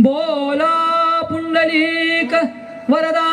बोला पुंडलिक वरदा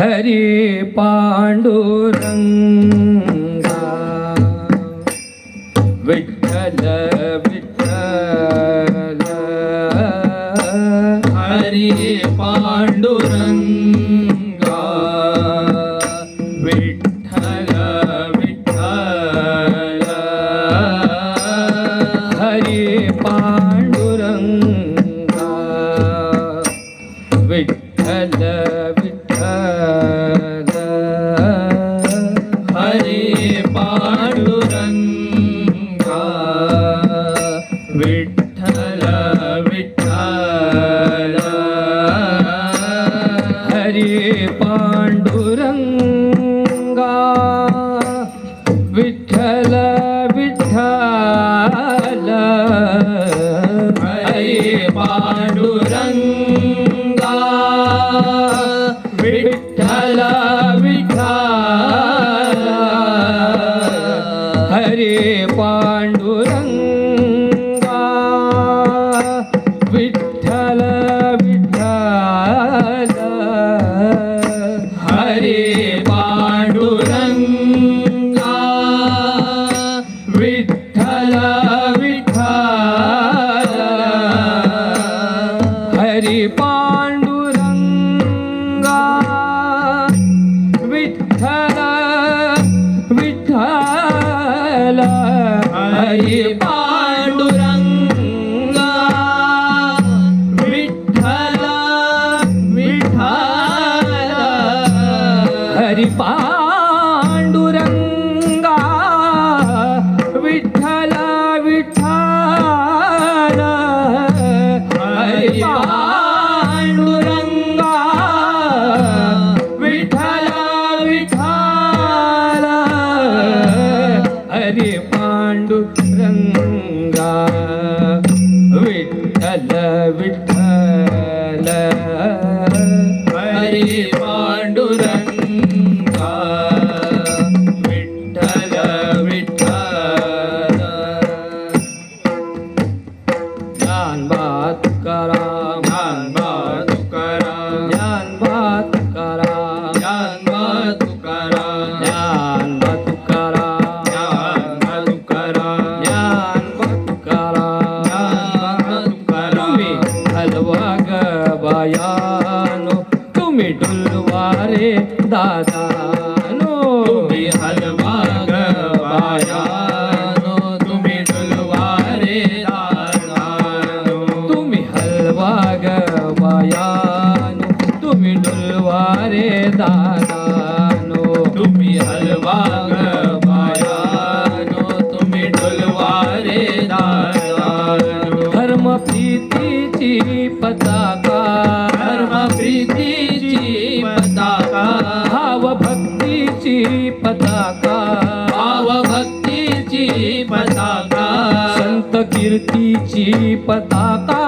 हरे पाण्डुरङ्गा विठ्ठल विठ्ठल हरे पाण्डुरङ्गा विठ्ठल विठ्ठल हरे पाण्डुरङ्गा विठ्ठल ಮಾಡುರಂಗ कीर्तीची पताका.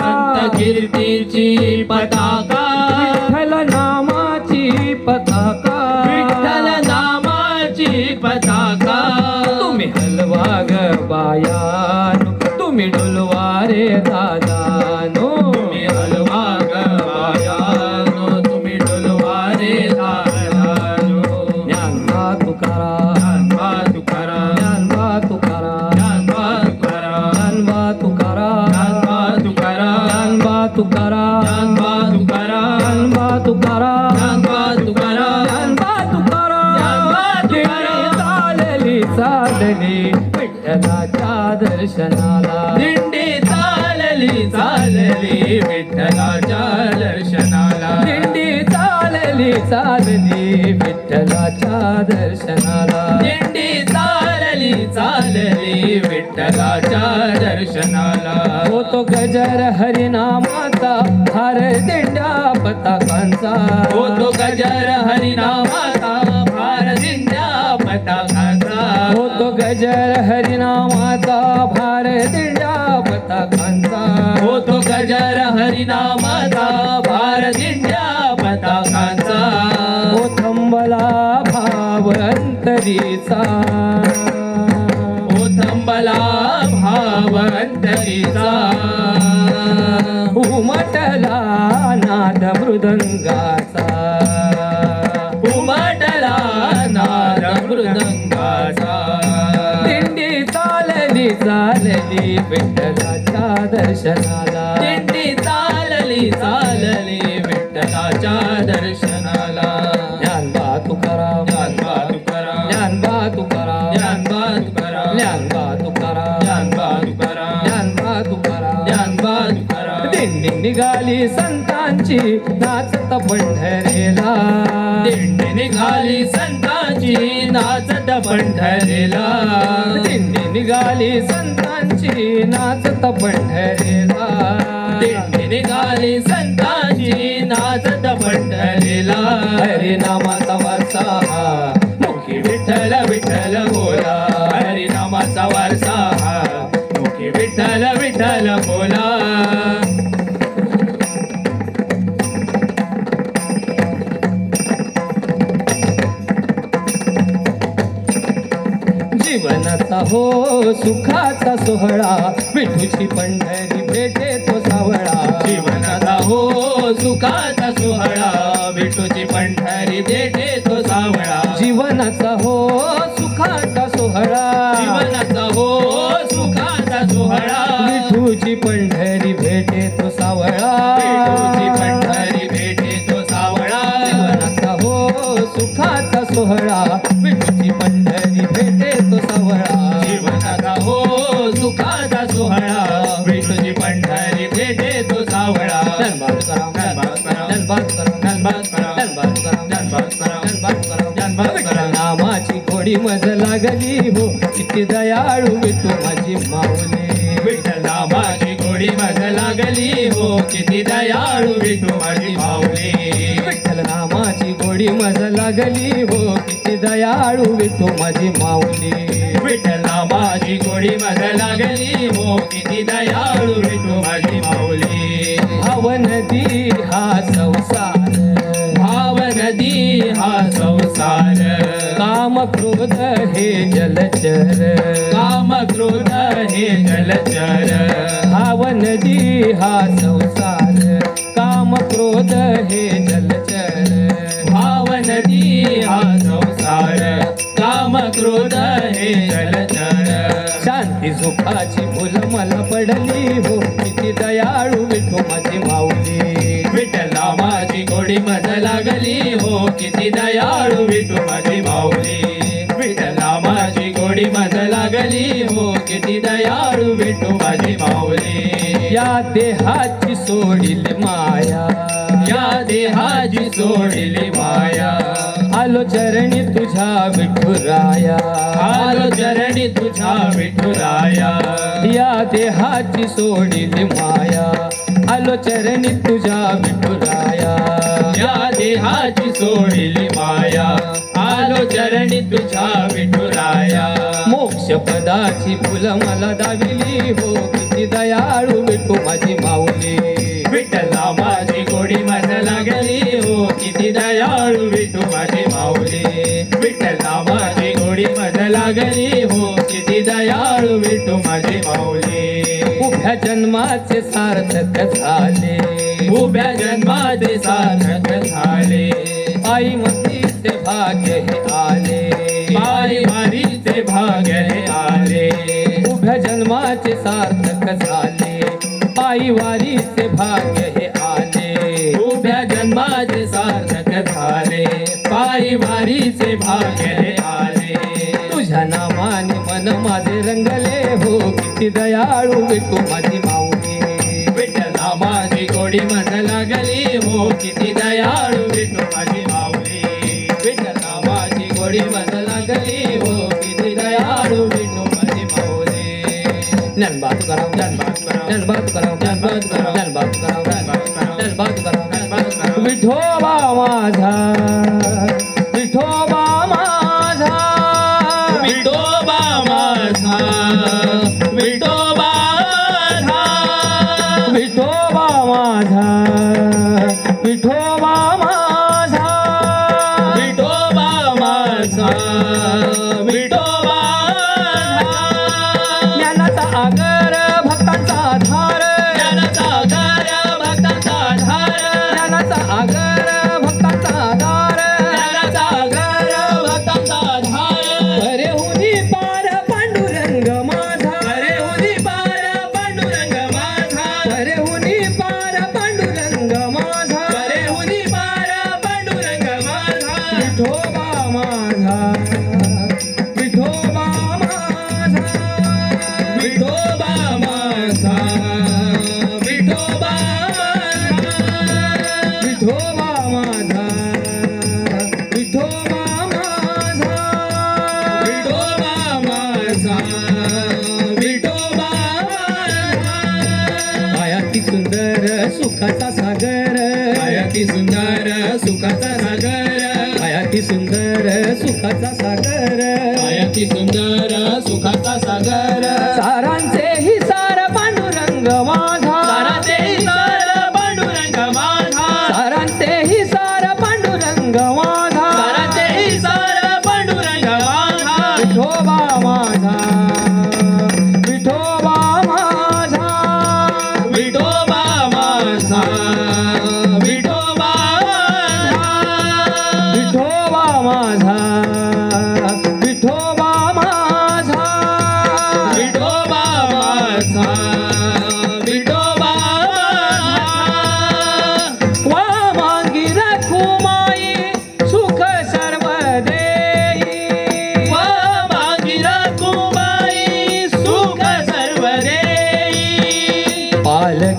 संत कीर्तीची पताका. विठ्ठल नामाची पताका. विठ्ठल नामाची पताका. तुम्ही हलवा ग बाया तुम्ही डुलवारे दादा. दर्शनाला. दिंडी चालली चालली विठ्ठलाच्या दर्शनाला. हो तो गजर हरिनामाचा हर दिंड्या पताकांचा. हो तो गजर हरिनामाचा भार दिंड्या पताकांचा. हो तो गजर हरिनामाचा भार दिंड्या पताकांचा. हो तो गजर हरिनामाचा भार दिंड्या पताकांचा. थंबला भाव अंतरीचा ओ थंबला भाव अंतरीचा उमटला नाद मृदंगाचा. उमटला नाद मृदंगाचा. दिंडी चालली चालली विठ्ठलाच्या दर्शनाला. निघाली संतांची नाचत पंढरीला दिंडी निघाली संतांची नाचत पंढरीला दिंडी निघाली संतांची नाचत पंढरीला हरिनामाचा सुखाचा सोहळा विठूची पंढरी भेटे तो सावळा. जीवनाचा हो सुखाचा सोहळा विठूची पंढरी भेटे नामाची गोडी मज लागली हो. किती दयाळू विठू माझी माऊली. विठ्ठला माझी गोडी मज लागली हो. किती दयाळू विठू माझी माऊली. विठ्ठल नामाची गोडी मज लागली हो. किती दयाळू विठू माझी माऊली. विठ्ठला माझी गोडी मज लागली हो. किती दयाळू विठू माझी माऊली. भाव नदी हा संसार. भाव नदी हा संसार. काम क्रोध हे जलचर. काम क्रोध हे जलचर. भाव नदी हा संसार. काम क्रोध हे जलचर. भाव नदी हा संसार. काम क्रोध हे जलचर. शांती सुखाची फुल मला पडली हो किती दयाळू विठू माझी माऊली. विठ्ठला माझी गोडी मज लागली. हो किती दयाळू विठू माझी माऊली. विठ्ठला माझी गोडी मज लागली. हो किती दयाळू विठू माझी माऊली. या देहाची सोडिल माया. या देहाची सोडिल माया. आलो चरणी तुझ्या विठुराया. आलो चरणी तुझ्या विठुराया. या देहाची सोडिली माया आलो चरणी तुझ्या विठुराया. या देहाची सोडली माया आलो चरणी तुझ्या विठुराया. मोक्ष पदाची फुलं मला दाविली. हो किती दयाळू विठू माझी माऊली. विठ्ठला माझी गोडी मज लागली. हो किती दयाळू विठू माझी विठू माझी माऊली. उभ्या जन्माचे सार्थक झाले. उभ्या जन्माचे सार्थक झाले. आई मतीचे भाग्य हे आले. पायी वारीचे भाग्य हे आले. उभ्या जन्माचे सार्थक झाले. आई वारीचे भाग्य हे आले. उभ्या जन्माचे सार्थक झाले. पायी वारीचे भाग्य अति दयाळू विठू माझी माऊली. विठ्ठला माझी गोडी मन लागली हो किती दयाळू विठू माझी माऊली. विठ्ठला माझी गोडी मन लागली हो किती दयाळू विठू माझी माऊली. धनबाद कराव धनबाद कराव धनबाद कराव धनबाद कराव धनबाद कराव धनबाद कराव धनबाद कराव विठोबा माझा. 伟大。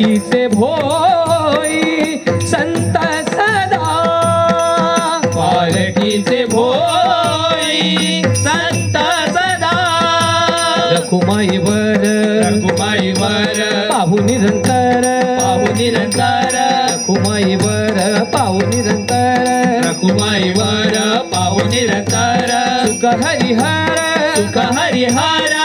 हिते भोई संत सदा. पालकीचे भोई संत सदा. रखुमाईवर रखुमाईवर. पाहू निरंतर. पाहू निरंतर. रखुमाईवर पाहू निरंतर. रखुमाईवर पाहू निरंतर. सुख हरिहर. सुख हरिहर.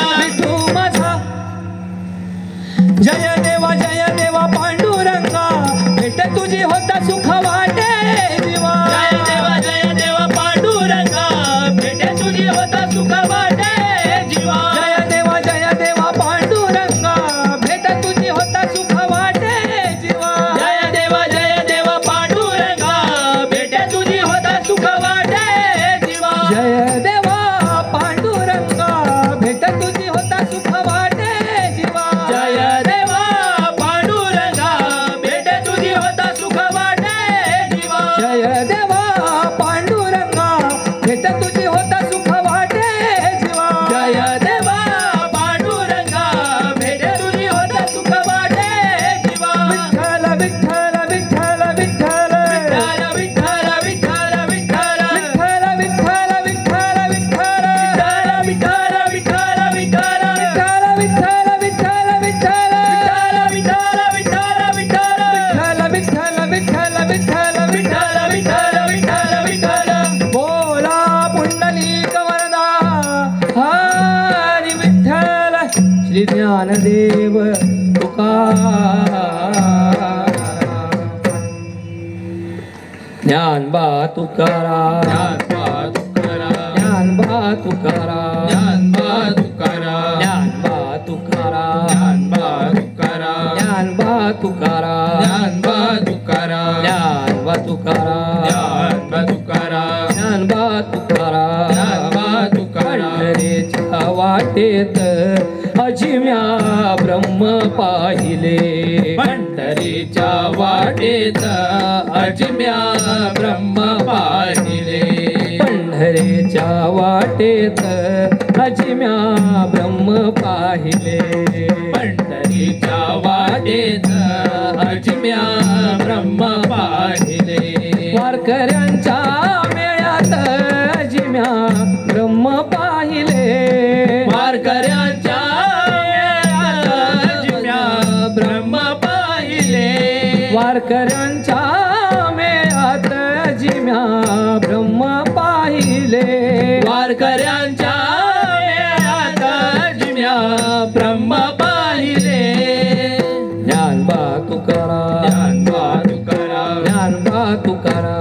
ज्ञान बा तुकारा ज्ञान बा तुकारा ज्ञान बा तुकारा ज्ञान बा तुकारा ज्ञान बा तुकारा ज्ञान बा तुकारा ज्ञान बा तुकारा ज्ञान बा तुकारा ज्ञान बा तुकारा ज्ञान बा तुकारा ज्ञान बा तुकारा ज्ञान बा तुकारा वाटेत ब्रह्म पाहिले. पंढरीच्या वाटेत अजम्या ब्रह्म पाहिले. पंढरीच्या वाटेत अजम्या ब्रह्म पाहिले. पंढरीच्या वाटेत अजम्या ब्रह्म पाहिले. वारकऱ्यांच्या वारकऱ्यांच्या मेळात जिम्या ब्रह्म पाहिले. वारकऱ्यांच्या मेळात जिम्या ब्रह्म पाहिले. ज्ञानबा तुकाराम ज्ञानबा तुकाराम ज्ञानबा तुकाराम